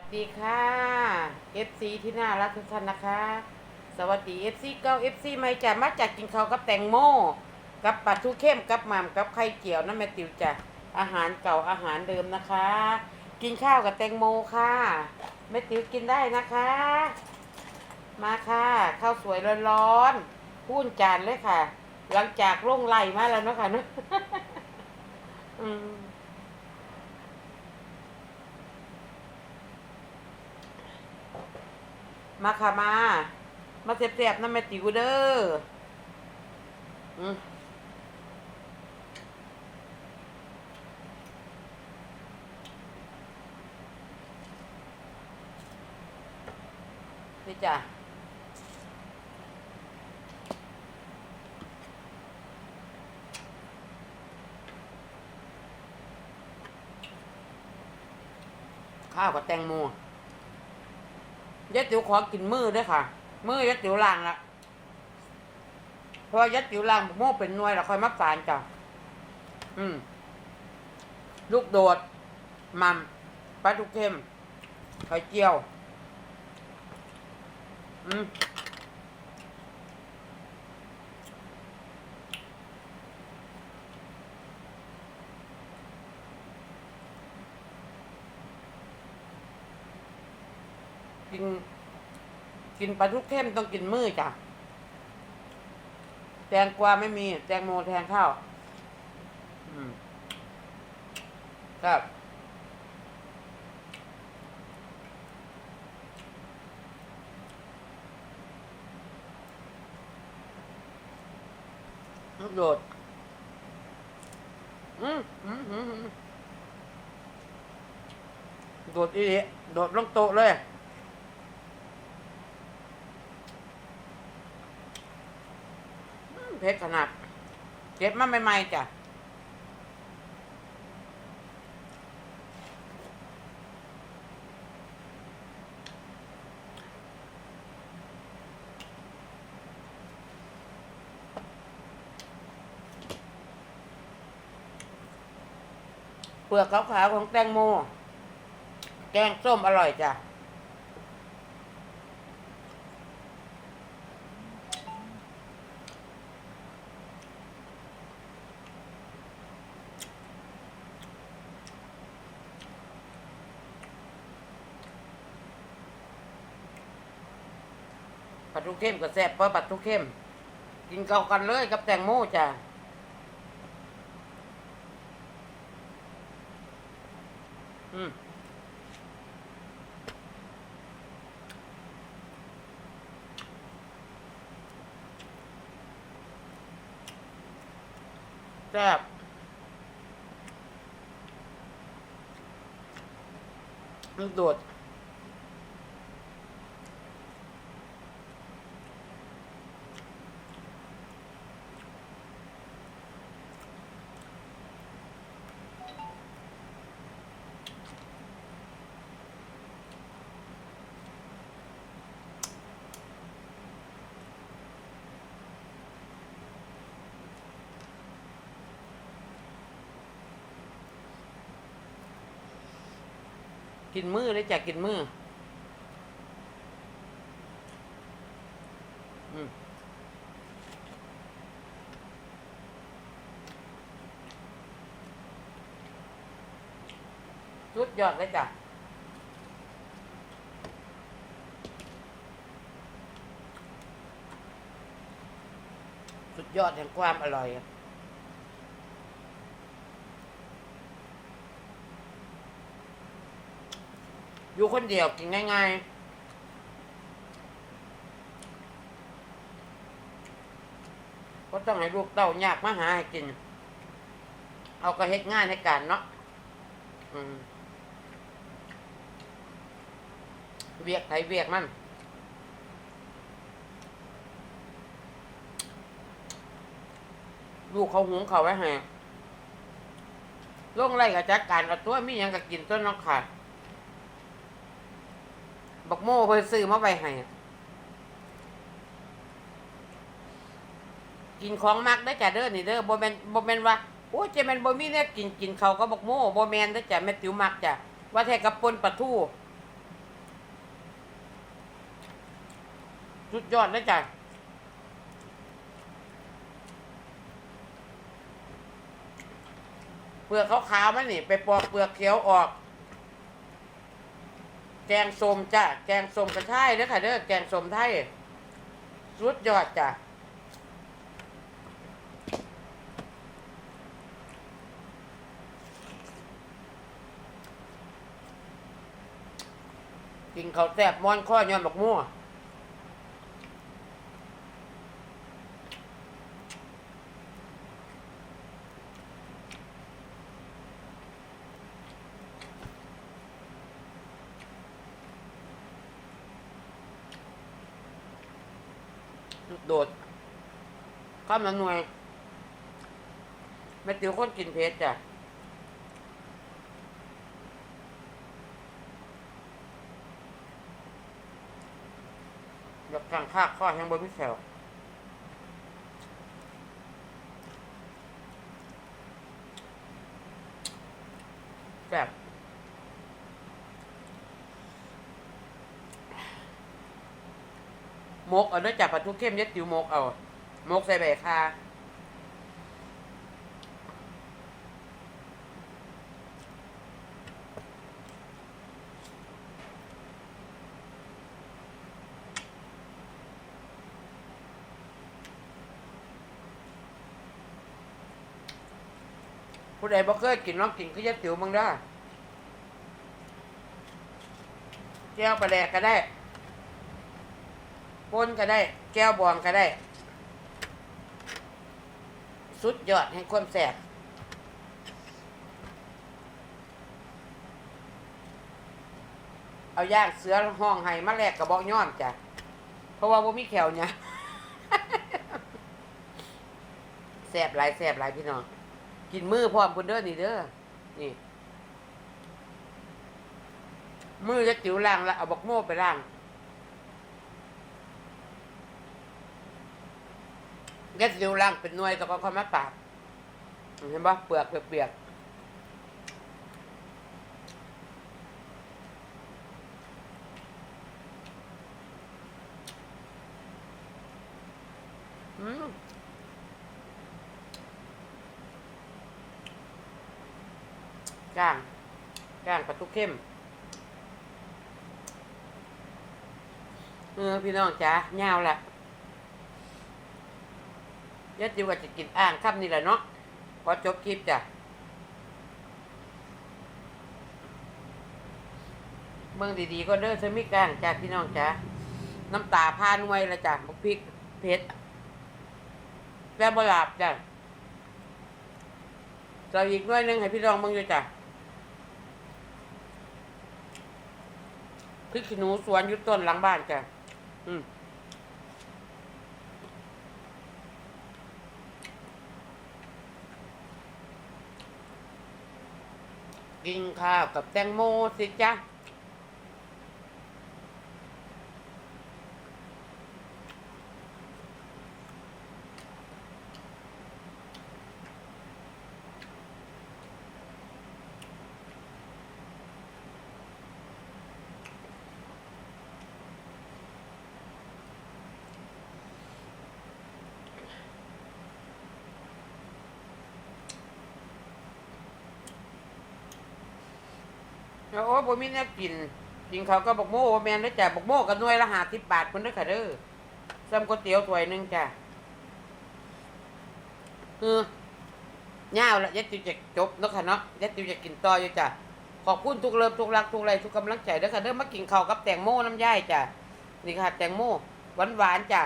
วัสดีค่ะ FC ที่น่ารักทุกท่านนะคะ สวัสดี FC เก้า FC ไม่จะมาจากกินข้าวกับแตงโมกับปลาทูเข้มกับหม่ำกับไข่เจียวน้ำแม่ติวจ้ะอาหารเก่าอาหารเดิมนะคะ กินข้าวกับแตงโมค่ะแม่ติวกินได้นะคะ มาค่ะข้าวสวยร้อนๆพูนจานเลยค่ะ หลังจากร่งไหลมาแล้วเนาะค่ะเนอะอืม มาค่ะมา มาเสียบๆน้ำแม่ติ๋วเด้ออืมนี่จ้ะข้าวกับแตงโม ยัดติ๋วขอกินมือด้วยค่ะ มือยัดติ๋วล่างละเพราะว่ายัดติ๋วล่างโม่เป็นหน่วยแล้วค่อยมักสานจ้ะอืม ลูกโดด มัมปลาทุกเข้มไข่เจียว อืม กิน กินปลาทุกเข้มต้องกินมือจ้ะแตงกวาไม่มี แตงโมแทนข้าวอืมครับลูกโดดอืมอืมอืมโดดอีโดดลงโต๊ะเลย อืม เผ็ดขนาด เก็บมาใหม่ๆจ้ะเปลือกขาวๆของแตงโม แกงส้มอร่อยจ้ะ ลาทูเข้มกับแซ่บเพราะปลาทูเข้ม กินเกากันเลยกับแตงโมจ้ะอืมแซ่บลูกโดด กินมือเลยจ้ะกินมือสุดยอดเลยจ้ะสุดยอดแห่งความอร่อยอะ อยู่คนเดียวกินง่ายๆก็ต้องให้ลูกเต้ายากมาหาให้กิน เอาก็เฮ็ดง่ายในการเนาะเวียกไถเวียกมันลูกเขาหุงเขาไว้ให้ลงไล่กับจักการเอาตัวมีหยังก็กินต้นน้องขาด บักโม่เพิ่นซื้อมาไปให้กินของมักได้จ้ะเด้อนี่เด้อบ่แม่นบ่แมนว่าโอ้เจแม่นบ่มีเนี่ยกินกินเขาก็บักโม่บ่แมนได้จ้ะแม่ติวมักจ้ะว่าแท้กับปนปลาทู่สุดยอดได้จ้ะเปลือกขาวๆมันนี่ ไปปอกเปลือกเขียวออก แกงส้มจ้ะแกงส้มกระชายเด้อค่ะเด้อแกงส้มไทยสุดยอดจ้ะกินข้าวแซ่บม้อนข้อยอนบักมั่ว โดดข้ามละหน่วยแม่ติวคนกินเพชรจ้ะอยากสั่งข้าข้อยังบนพิเศษแบบ มกเอาเนื้อจับปลาทุกเข้มย็ดติวมกเอามกใส่ใบคาผู้ใดบ่เคยกินลองกินก็ยัดติวมึงได้แก้วปลาแดกก็ได้ ปนก็ได้ แก้วบวงก็ได้ สุดยอดแห่งความแสบเอาย่างเสือห้องไห้มาแลกกระบอกย้อนจ้ะ เพราะว่าบ่มีแขวเนี่ยแสบหลายแสบหลายพี่น้อง กินมือพร้อมพุ่นเด้อนี่เด้อ นี่ มือจะจิ๋วล่างแล้วเอาบักโม่ไปล่าง ยัดจิ๋วล่างเป็นหน่วยตะกอนข้ามาปากเห็นปะเปลือกเปียกๆอืมก้างก้างปลาทุกเข้มเออพี่น้องจ๋าเงาวละ ยัดจิว่าจะกินอ่างค่ำนี่แหละเนาะพอจบคลิปจ้ะเมืองดีๆก็เด้อเธอมีก้างจ้าพี่น้องจ๋าน้ำตาพานวยละจ้ะบักพริกเผ็ดแซ่บบหลาบจ้ะเราอีกน้อยนึงให้พี่น้องมึงอยู่จ้ะพริกขี้หนูสวนยุต้นหลังบ้านจ้ะอืม กินข้าวกับแตงโมสิจ้ะ แล้วโอ้บ่มีแนวกิน กินเขาวก็บอกโม่บ่แมนได้อจ้ะบอกโม่กับหน่วยละหาสิบบาทคนเด้อค่ะเด้อซ้ำก๋วยเตี๋ยวถ้วยหนึงจ้ะคือเงาวละยัดติวจะจบเนาะค่ะเนาะยัดติวจะกินต่ออยู่จ้ะขอบคุณทุกเลิฟทุกรักทุกไรทุกกำลังใจเด้อค่ะเด้อมากินข้าวกับแตงโมน้ำย่ายจ้ะนี่ค่ะแตงโมหวานหวานๆจ้ะ